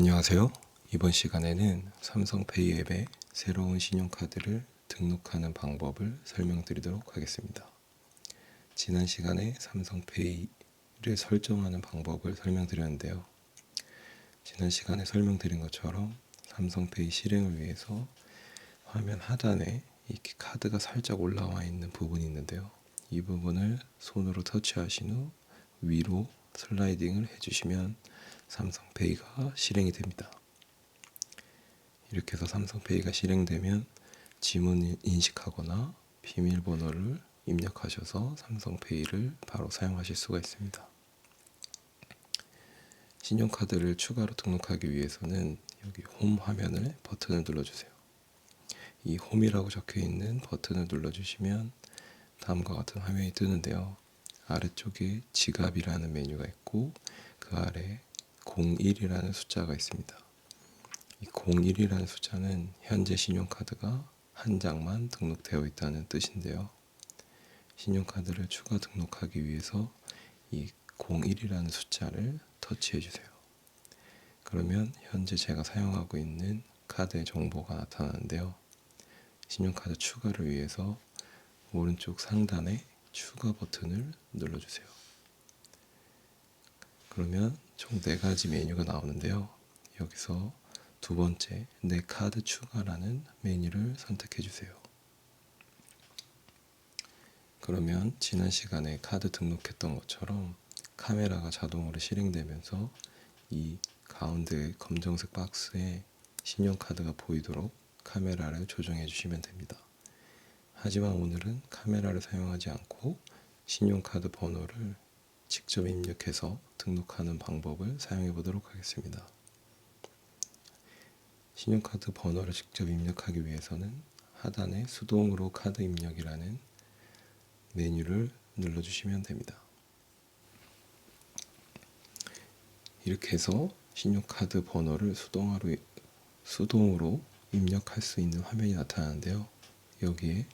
안녕하세요. 이번 시간에는 삼성페이 앱에 새로운 신용카드를 등록하는 방법을 설명드리도록 하겠습니다. 지난 시간에 삼성페이를 설정하는 방법을 설명드렸는데요. 지난 시간에 설명드린 것처럼 삼성페이 실행을 위해서 화면 하단에 이렇게 카드가 살짝 올라와 있는 부분이 있는데요. 이 부분을 손으로 터치하신 후 위로 슬라이딩을 해주시면 삼성페이가 실행이 됩니다. 이렇게 해서 삼성페이가 실행되면 지문 인식하거나 비밀번호를 입력하셔서 삼성페이를 바로 사용하실 수가 있습니다. 신용카드를 추가로 등록하기 위해서는 여기 홈 화면을 버튼을 눌러주세요. 이 홈이라고 적혀 있는 버튼을 눌러주시면 다음과 같은 화면이 뜨는데요. 아래쪽에 지갑이라는 메뉴가 있고 그 아래 01이라는 숫자가 있습니다. 이 01이라는 숫자는 현재 신용카드가 한 장만 등록되어 있다는 뜻인데요. 신용카드를 추가 등록하기 위해서 이 01이라는 숫자를 터치해 주세요. 그러면 현재 제가 사용하고 있는 카드의 정보가 나타나는데요. 신용카드 추가를 위해서 오른쪽 상단에 추가 버튼을 눌러주세요. 그러면 총 네 가지 메뉴가 나오는데요. 여기서 두 번째 내 카드 추가라는 메뉴를 선택해 주세요. 그러면 지난 시간에 카드 등록했던 것처럼 카메라가 자동으로 실행되면서 이 가운데 검정색 박스에 신용카드가 보이도록 카메라를 조정해 주시면 됩니다. 하지만 오늘은 카메라를 사용하지 않고 신용카드 번호를 직접 입력해서 등록하는 방법을 사용해 보도록 하겠습니다. 신용카드 번호를 직접 입력하기 위해서는 하단에 수동으로 카드 입력이라는 메뉴를 눌러주시면 됩니다. 이렇게 해서 신용카드 번호를 수동으로, 수동으로 입력할 수 있는 화면이 나타나는데요. 여기에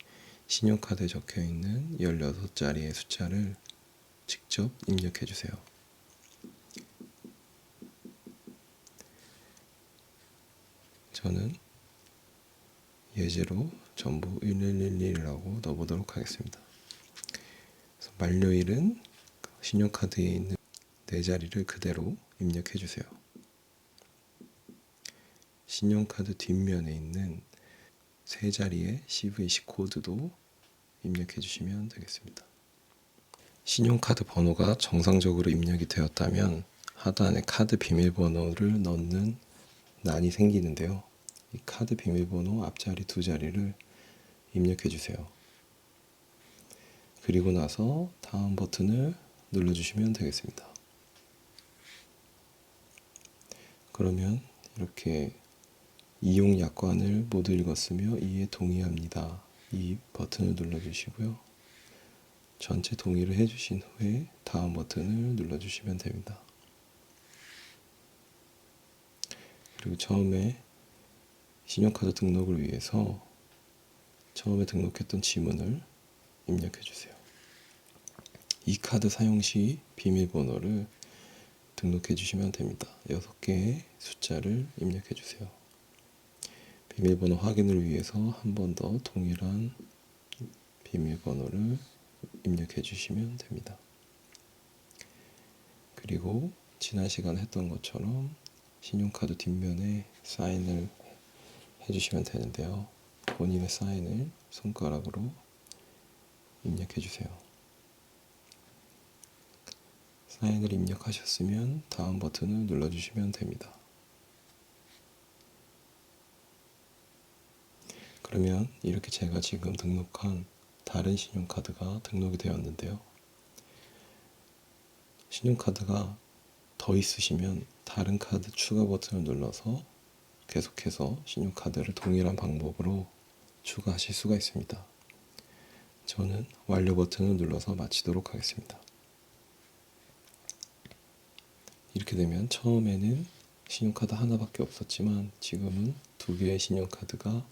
신용카드에 적혀 있는 16자리의 숫자를 직접 입력해 주세요. 저는 예제로 전부 1111이라고 넣어보도록 하겠습니다. 만료일은 신용카드에 있는 네 자리를 그대로 입력해 주세요. 신용카드 뒷면에 있는 세 자리의 CVC 코드도 입력해 주시면 되겠습니다. 신용카드 번호가 정상적으로 입력이 되었다면 하단에 카드 비밀번호를 넣는 난이 생기는데요. 이 카드 비밀번호 앞자리 두 자리를 입력해 주세요. 그리고 나서 다음 버튼을 눌러주시면 되겠습니다. 그러면 이렇게 이용 약관을 모두 읽었으며 이에 동의합니다. 이 버튼을 눌러주시고요. 전체 동의를 해주신 후에 다음 버튼을 눌러주시면 됩니다. 그리고 처음에 신용카드 등록을 위해서 처음에 등록했던 지문을 입력해 주세요. 이 카드 사용 시 비밀번호를 등록해 주시면 됩니다. 6개의 숫자를 입력해 주세요. 비밀번호 확인을 위해서 한 번 더 동일한 비밀번호를 입력해 주시면 됩니다. 그리고 지난 시간 했던 것처럼 신용카드 뒷면에 사인을 해주시면 되는데요. 본인의 사인을 손가락으로 입력해 주세요. 사인을 입력하셨으면 다음 버튼을 눌러주시면 됩니다. 그러면 이렇게 제가 지금 등록한 다른 신용카드가 등록이 되었는데요. 신용카드가 더 있으시면 다른 카드 추가 버튼을 눌러서 계속해서 신용카드를 동일한 방법으로 추가하실 수가 있습니다. 저는 완료 버튼을 눌러서 마치도록 하겠습니다. 이렇게 되면 처음에는 신용카드 하나밖에 없었지만 지금은 두 개의 신용카드가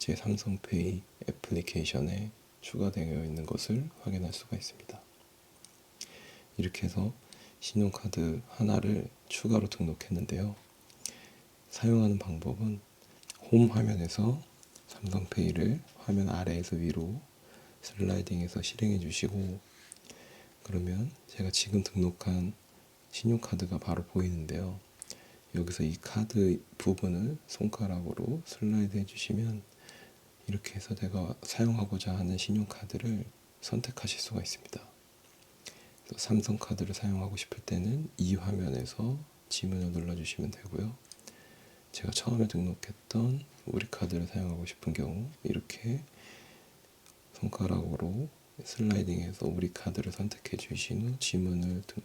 제 삼성페이 애플리케이션에 추가되어 있는 것을 확인할 수가 있습니다. 이렇게 해서 신용카드 하나를 추가로 등록했는데요. 사용하는 방법은 홈 화면에서 삼성페이를 화면 아래에서 위로 슬라이딩해서 실행해 주시고 그러면 제가 지금 등록한 신용카드가 바로 보이는데요. 여기서 이 카드 부분을 손가락으로 슬라이드 해주시면 이렇게 해서 내가 사용하고자 하는 신용카드를 선택하실 수가 있습니다. 삼성카드를 사용하고 싶을 때는 이 화면에서 지문을 눌러주시면 되고요. 제가 처음에 등록했던 우리 카드를 사용하고 싶은 경우 이렇게 손가락으로 슬라이딩해서 우리 카드를 선택해 주신 후 지문을 등-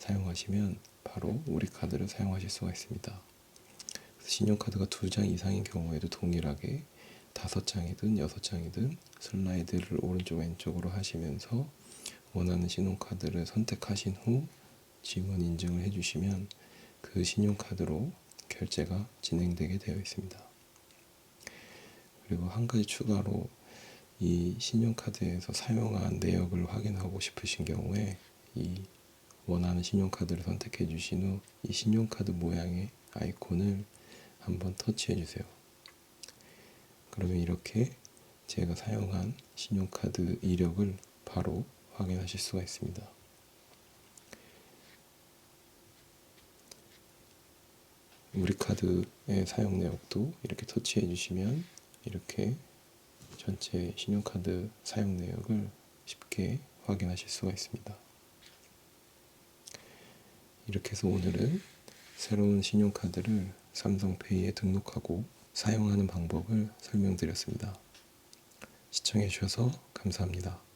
사용하시면 바로 우리 카드를 사용하실 수가 있습니다. 신용카드가 두 장 이상인 경우에도 동일하게 다섯 장이든 여섯 장이든 슬라이드를 오른쪽 왼쪽으로 하시면서 원하는 신용카드를 선택하신 후 지문 인증을 해주시면 그 신용카드로 결제가 진행되게 되어 있습니다. 그리고 한 가지 추가로 이 신용카드에서 사용한 내역을 확인하고 싶으신 경우에 이 원하는 신용카드를 선택해 주신 후 이 신용카드 모양의 아이콘을 한번 터치해 주세요. 그러면 이렇게 제가 사용한 신용카드 이력을 바로 확인하실 수가 있습니다. 우리 카드의 사용 내역도 이렇게 터치해 주시면 이렇게 전체 신용카드 사용 내역을 쉽게 확인하실 수가 있습니다. 이렇게 해서 오늘은 새로운 신용카드를 삼성페이에 등록하고 사용하는 방법을 설명드렸습니다. 시청해 주셔서 감사합니다.